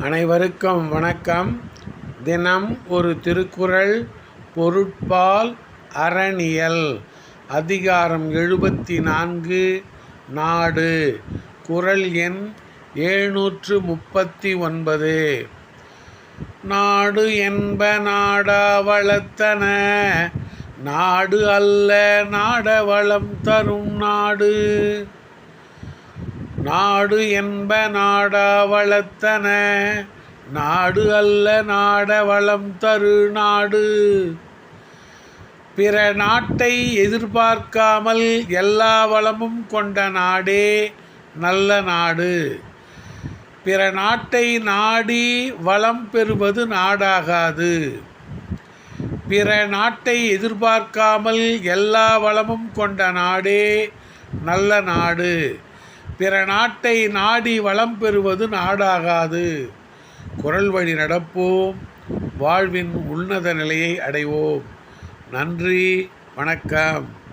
அனைவருக்கும் வணக்கம். தினம் ஒரு திருக்குறள் பொருட்பால் அறனியல் அதிகாரம் எழுபத்தி நான்கு நாடு. குறள் எண் எழுநூற்று முப்பத்தி ஒன்பது நாடு என்ப நாடா வளர்த்தன நாடு அல்ல நாட வளம் தரும் நாடு. நாடு என்ப நாடா வளத்தன நாடு அல்ல நாட வளம் தரு நாடு. பிற நாட்டை எதிர்பார்க்காமல் எல்லா வளமும் கொண்ட நாடே நல்ல நாடு. பிற நாட்டை நாடி வளம் பெறுவது நாடாகாது. பிற நாட்டை எதிர்பார்க்காமல் எல்லா வளமும் கொண்ட நாடே நல்ல நாடு. பிற நாட்டை நாடி வளம் பெறுவது நாடாகாது. குரல் வழி நடப்போம். வாழ்வின் உன்னத நிலையை அடைவோம். நன்றி. வணக்கம்.